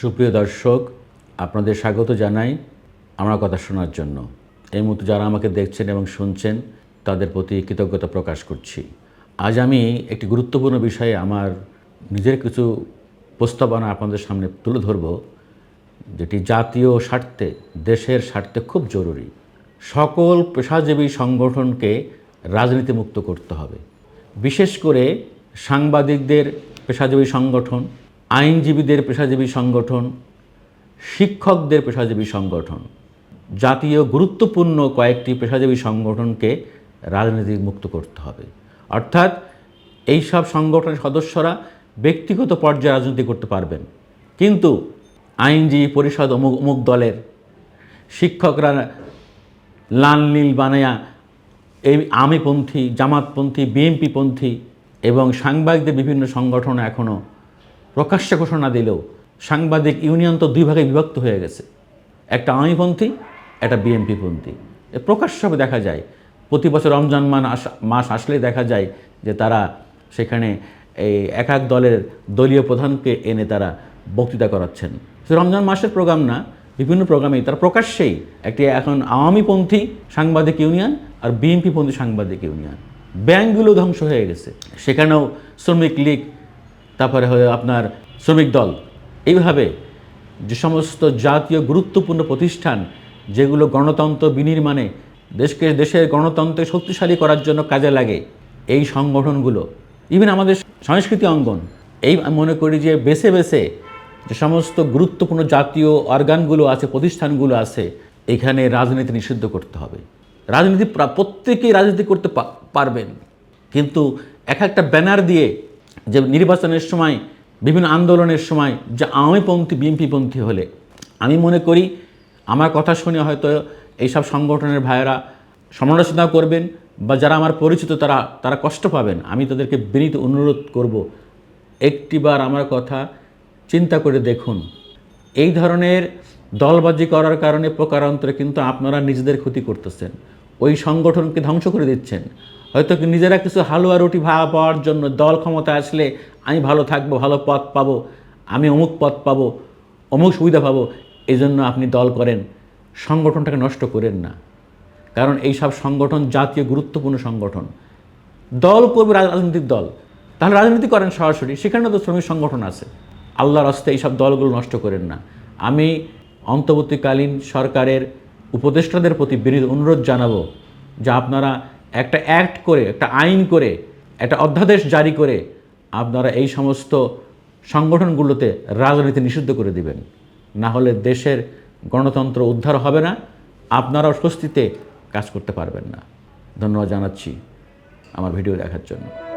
সুপ্রিয় দর্শক, আপনাদের স্বাগত জানাই আমার কথা শোনার জন্য। এই মুহূর্তে যারা আমাকে দেখছেন এবং শুনছেন, তাদের প্রতি কৃতজ্ঞতা প্রকাশ করছি। আজ আমি একটি গুরুত্বপূর্ণ বিষয়ে আমার নিজের কিছু প্রস্তাবনা আপনাদের সামনে তুলে ধরব, যেটি জাতীয় স্বার্থে, দেশের স্বার্থে খুব জরুরি। সকল পেশাজীবী সংগঠনকে রাজনীতিমুক্ত করতে হবে। বিশেষ করে সাংবাদিকদের পেশাজীবী সংগঠন আইনজীবীদের, পেশাজীবী সংগঠন, শিক্ষকদের, পেশাজীবী সংগঠন জাতীয় গুরুত্বপূর্ণ কয়েকটি পেশাজীবী সংগঠনকে রাজনীতি মুক্ত করতে হবে। অর্থাৎ এই সব সংগঠনের সদস্যরা ব্যক্তিগত পর্যায়ে রাজনীতি করতে পারবেন। কিন্তু আইনজীবী পরিষদ অমুক অমুক দলের, শিক্ষকরা লাল নীল বানায়া এই আমিপন্থী, জামাতপন্থী, বিএনপিপন্থী এবং সাংবাদিকদের বিভিন্ন সংগঠন এখনও প্রকাশ্যে ঘোষণা দিলেও সাংবাদিক ইউনিয়ন তো দুই ভাগে বিভক্ত হয়ে গেছে। একটা আমিপন্থী একটা বিএনপিপন্থী এ প্রকাশ্যভাবে দেখা যায়, প্রতি বছর রমজান মান মাস আসলেই দেখা যায় যে তারা সেখানে এই এক এক দলের দলীয় প্রধানকে এনে তারা বক্তৃতা করাচ্ছেন। সে রমজান মাসের প্রোগ্রাম না, বিভিন্ন প্রোগ্রামেই তারা প্রকাশ্যেই একটি এখন আওয়ামীপন্থী সাংবাদিক ইউনিয়ন আর বিএনপিপন্থী সাংবাদিক ইউনিয়ন। ব্যাংকগুলো ধ্বংস হয়ে গেছে। সেখানেও শ্রমিক লীগ তারপরে আপনার শ্রমিক দল। এইভাবে যে সমস্ত জাতীয় গুরুত্বপূর্ণ প্রতিষ্ঠান যেগুলো গণতন্ত্র বিনির্মাণে দেশকে, দেশের গণতন্ত্রে শক্তিশালী করার জন্য কাজে লাগে, এই সংগঠনগুলো ইভেন আমাদের সংস্কৃতি অঙ্গন, এই মনে করি যে বেছে বেছে যে সমস্ত গুরুত্বপূর্ণ জাতীয় অর্গানগুলো আছে, প্রতিষ্ঠানগুলো আছে, এখানে রাজনীতি নিষিদ্ধ করতে হবে। রাজনীতি প্রা- প্রত্যেকেই রাজনীতি করতে পারবেন। কিন্তু এক একটা ব্যানার দিয়ে যে নির্বাচনের সময়, বিভিন্ন আন্দোলনের সময় যে আওয়ামীপন্থী বিএনপিপন্থী হলে, আমি মনে করি আমার কথা শুনে হয়তো এইসব সংগঠনের ভাইয়েরা সমালোচনা করবেন বা যারা আমার পরিচিত তারা তারা কষ্ট পাবেন। আমি তাদেরকে বিনীত অনুরোধ করব, একটিবার আমার কথা চিন্তা করে দেখুন। এই ধরনের দলবাজি করার কারণে প্রকারান্তরে কিন্তু আপনারা নিজেদের ক্ষতি করতেছেন। ওই সংগঠনকে ধ্বংস করে দিচ্ছেন। হয়তো নিজেরা কিছু হালুয়া রুটি ভাড়া পাওয়ার জন্য দল ক্ষমতা আসলে আমি ভালো থাকব, ভালো পথ পাবো, আমি অমুক পথ পাবো, অমুক সুবিধা পাবো এই জন্য আপনি দল করেন। সংগঠনটাকে নষ্ট করেন না। কারণ এই সব সংগঠন জাতীয় গুরুত্বপূর্ণ সংগঠন। দল করবে রাজনৈতিক দল। তাহলে রাজনীতি করেন সরাসরি, সেখানে তো শ্রমিক সংগঠন আছে। আল্লাহর হস্তে এইসব দলগুলো নষ্ট করেন না। আমি অন্তর্বর্তীকালীন সরকারের উপদেষ্টাদের প্রতি বিনীত অনুরোধ জানাব যে আপনারা একটা অ্যাক্ট করে, একটা আইন করে, একটা অধ্যাদেশ জারি করে আপনারা এই সমস্ত সংগঠনগুলোতে রাজনীতি নিষিদ্ধ করে দিবেন। না হলে দেশের গণতন্ত্র উদ্ধার হবে না আপনারা স্বস্তিতে কাজ করতে পারবেন না। ধন্যবাদ জানাচ্ছি আমার ভিডিও দেখার জন্য।